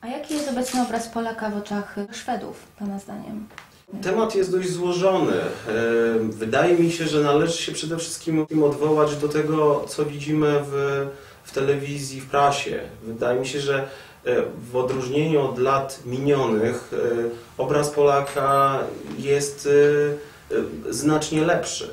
A jaki jest obecny obraz Polaka w oczach Szwedów, Pana zdaniem? Temat jest dość złożony. E, Wydaje mi się, że należy się przede wszystkim odwołać do tego, co widzimy w, w telewizji, w prasie. Wydaje mi się, że e, w odróżnieniu od lat minionych e, obraz Polaka jest znacznie lepszy.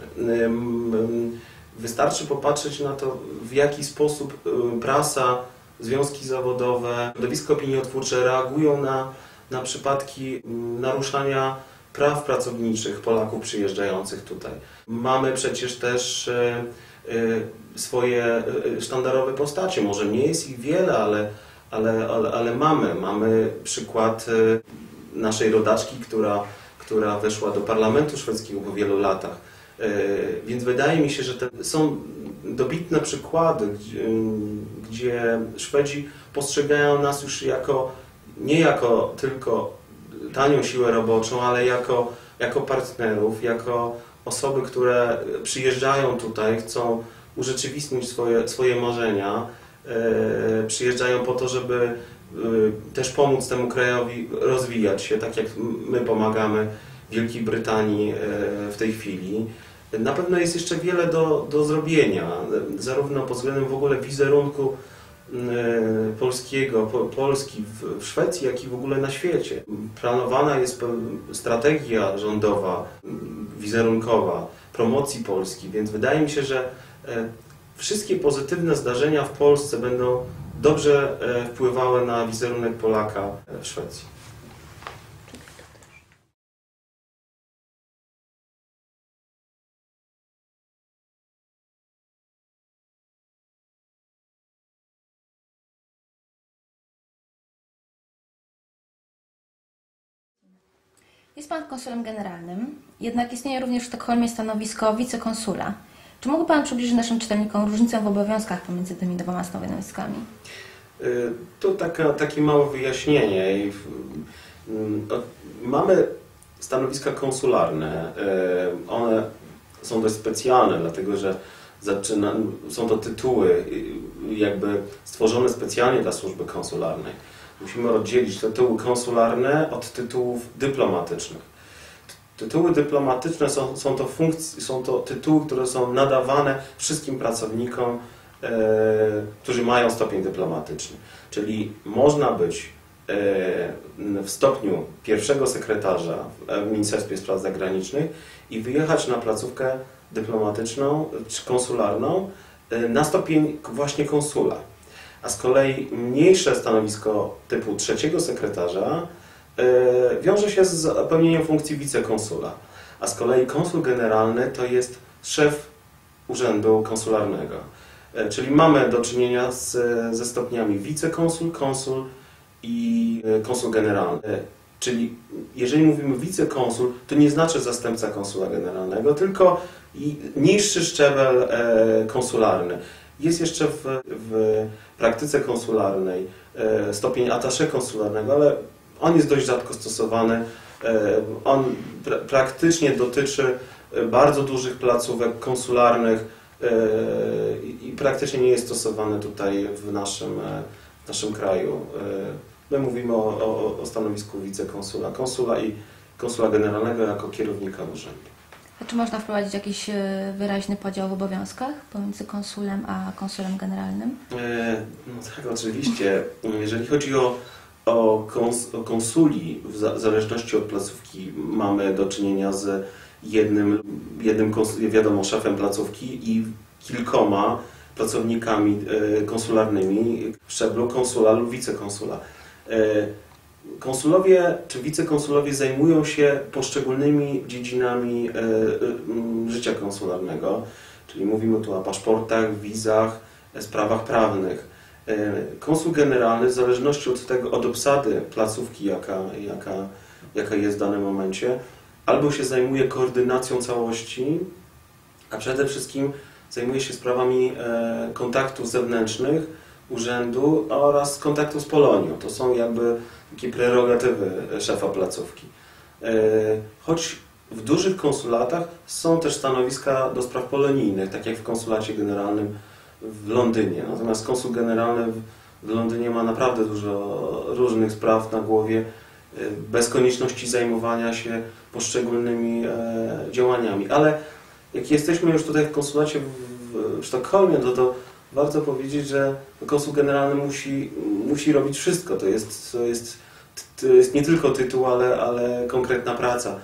Wystarczy popatrzeć na to, w jaki sposób prasa, związki zawodowe, środowisko opiniotwórcze reagują na, na przypadki m, naruszania praw pracowniczych Polaków przyjeżdżających tutaj. Mamy przecież też e, e, swoje e, sztandarowe postacie. Może nie jest ich wiele, ale, ale, ale, ale mamy. Mamy przykład naszej rodaczki, która, która weszła do parlamentu szwedzkiego po wielu latach. Więc wydaje mi się, że te są dobitne przykłady, gdzie, gdzie Szwedzi postrzegają nas już jako nie jako tylko tanią siłę roboczą, ale jako, jako partnerów, jako osoby, które przyjeżdżają tutaj, chcą urzeczywistnić swoje, swoje marzenia, e, przyjeżdżają po to, żeby e, też pomóc temu krajowi rozwijać się, tak jak my pomagamy Wielkiej Brytanii e, w tej chwili. Na pewno jest jeszcze wiele do, do zrobienia, zarówno pod względem w ogóle wizerunku e, polskiego, po, Polski w, w Szwecji, jak i w ogóle na świecie. Planowana jest strategia rządowa, m, wizerunkowa, promocji Polski, więc wydaje mi się, że e, wszystkie pozytywne zdarzenia w Polsce będą dobrze e, wpływały na wizerunek Polaka w Szwecji. Jest Pan konsulem generalnym, jednak istnieje również w Sztokholmie stanowisko wicekonsula. Czy mógłby Pan przybliżyć naszym czytelnikom różnicę w obowiązkach pomiędzy tymi dwoma stanowiskami? Y, To taka, takie małe wyjaśnienie. Mm, Mamy stanowiska konsularne. Y, One są dość specjalne, dlatego że zaczyna, są to tytuły jakby stworzone specjalnie dla służby konsularnej. Musimy oddzielić tytuły konsularne od tytułów dyplomatycznych. Tytuły dyplomatyczne są, są, to funkcje, są to tytuły, które są nadawane wszystkim pracownikom, e, którzy mają stopień dyplomatyczny. Czyli można być e, w stopniu pierwszego sekretarza w Ministerstwie Spraw Zagranicznych i wyjechać na placówkę dyplomatyczną czy konsularną e, na stopień właśnie konsula. A z kolei mniejsze stanowisko typu trzeciego sekretarza e, wiąże się z pełnieniem funkcji wicekonsula. A z kolei konsul generalny to jest szef urzędu konsularnego. E, Czyli mamy do czynienia z, ze stopniami wicekonsul, konsul i e, konsul generalny. Czyli jeżeli mówimy wicekonsul, to nie znaczy zastępca konsula generalnego, tylko niższy szczebel konsularny. Jest jeszcze w, w praktyce konsularnej e, stopień attaché konsularnego, ale on jest dość rzadko stosowany. E, On pra praktycznie dotyczy e, bardzo dużych placówek konsularnych i praktycznie nie jest stosowany tutaj w naszym, w naszym kraju. My mówimy o, o, o stanowisku wicekonsula, konsula i konsula generalnego jako kierownika urzędu. Czy można wprowadzić jakiś e, wyraźny podział w obowiązkach pomiędzy konsulem a konsulem generalnym? E, No tak, oczywiście. Jeżeli chodzi o, o, kons, o konsuli, w za- zależności od placówki, mamy do czynienia z jednym, jednym wiadomo, szefem placówki i kilkoma pracownikami e, konsularnymi w szczeblu konsula lub wicekonsula. Konsulowie czy wicekonsulowie zajmują się poszczególnymi dziedzinami e, e, życia konsularnego, czyli mówimy tu o paszportach, wizach, e, sprawach prawnych. Konsul generalny, w zależności od tego, od obsady placówki, jaka, jaka, jaka jest w danym momencie, albo się zajmuje koordynacją całości, a przede wszystkim zajmuje się sprawami kontaktów zewnętrznych, urzędu oraz kontaktu z Polonią. To są jakby takie prerogatywy szefa placówki. E, Choć w dużych konsulatach są też stanowiska do spraw polonijnych, tak jak w konsulacie generalnym w Londynie. Natomiast konsul generalny w, Londynie ma naprawdę dużo różnych spraw na głowie, y, bez konieczności zajmowania się poszczególnymi e, działaniami. Ale jak jesteśmy już tutaj w konsulacie w, Sztokholmie, to, to warto powiedzieć, że konsul generalny musi, musi robić wszystko. To jest, to jest, to jest nie tylko tytuł, ale, ale konkretna praca.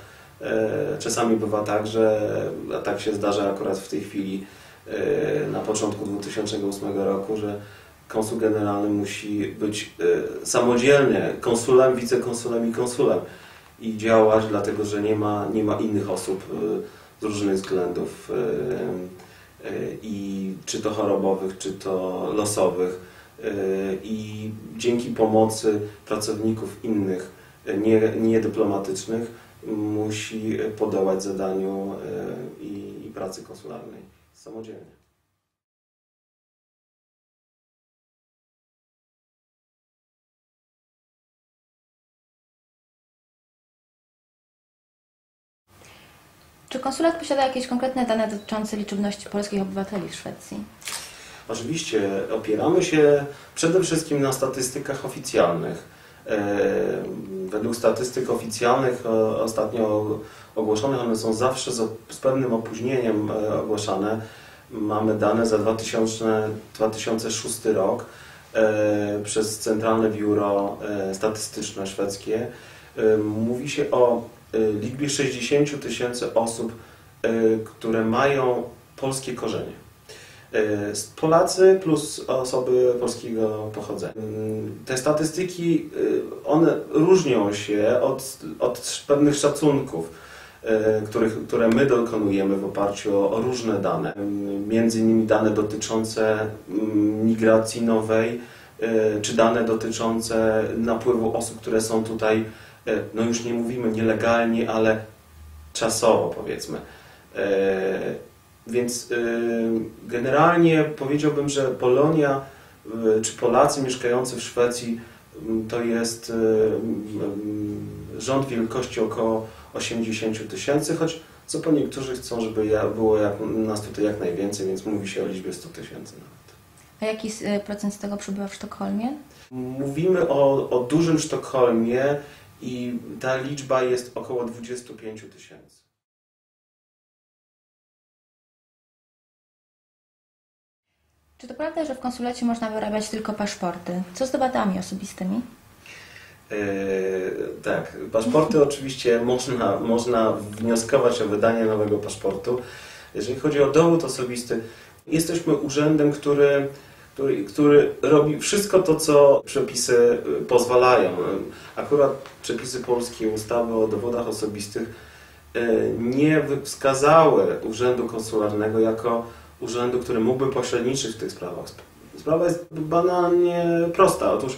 E, Czasami bywa tak, że a tak się zdarza akurat w tej chwili e, na początku 2008 roku, że konsul generalny musi być e, samodzielnie konsulem, wicekonsulem i konsulem i działać, dlatego że nie ma, nie ma innych osób z różnych względów i czy to chorobowych, czy to losowych e, i dzięki pomocy pracowników innych, e, nie, niedyplomatycznych musi podołać zadaniu e, i, i pracy konsularnej samodzielnie. Czy konsulat posiada jakieś konkretne dane dotyczące liczebności polskich obywateli w Szwecji? Oczywiście opieramy się przede wszystkim na statystykach oficjalnych. E, Według statystyk oficjalnych o- ostatnio ogłoszonych, one są zawsze z, pewnym opóźnieniem e, ogłaszane. Mamy dane za 2000, 2006 rok e, przez Centralne Biuro e, Statystyczne szwedzkie. E, Mówi się o e, liczbie 60 tysięcy osób, e, które mają polskie korzenie. E, Polacy plus osoby polskiego pochodzenia. Te statystyki, one różnią się od, od pewnych szacunków, których, które my dokonujemy w oparciu o, o różne dane. Między innymi dane dotyczące mm, migracji nowej, czy dane dotyczące napływu osób, które są tutaj, no już nie mówimy nielegalnie, ale czasowo powiedzmy. E, Więc y, generalnie powiedziałbym, że Polonia czy Polacy mieszkający w Szwecji to jest rząd wielkości około 80 tysięcy, choć co po niektórzy chcą, żeby było jak, nas tutaj jak najwięcej, więc mówi się o liczbie 100 tysięcy nawet. A jaki procent z tego przybywa w Sztokholmie? Mówimy o, o dużym Sztokholmie i ta liczba jest około 25 tysięcy. Czy to prawda, że w konsulacie można wyrabiać tylko paszporty? Co z dowodami osobistymi? E, tak, paszporty oczywiście można, można wnioskować o wydanie nowego paszportu. Jeżeli chodzi o dowód osobisty, jesteśmy urzędem, który, który, który robi wszystko to, co przepisy y, pozwalają. Akurat przepisy polskie, ustawy o dowodach osobistych y, nie wskazały urzędu konsularnego jako urzędu, który mógłby pośredniczyć w tych sprawach. Sprawa jest banalnie prosta. Otóż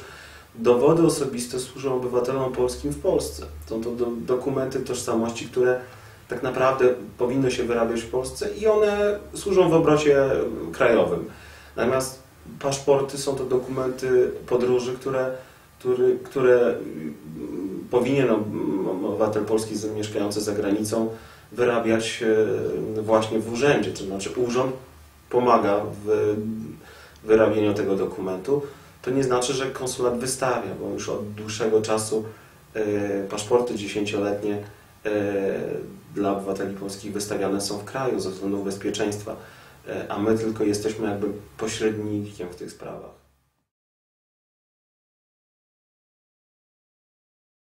Dowody osobiste służą obywatelom polskim w Polsce. Są to do, dokumenty tożsamości, które tak naprawdę powinny się wyrabiać w Polsce i one służą w obrocie krajowym. Natomiast paszporty są to dokumenty podróży, które, który, które mm, powinien ob- obywatel polski mieszkający za granicą wyrabiać e, właśnie w urzędzie. To znaczy urząd pomaga w wyrabieniu tego dokumentu to nie znaczy, że konsulat wystawia, bo już od dłuższego czasu e, paszporty dziesięcioletnie e, dla obywateli polskich wystawiane są w kraju ze względów bezpieczeństwa, a my tylko jesteśmy jakby pośrednikiem w tych sprawach.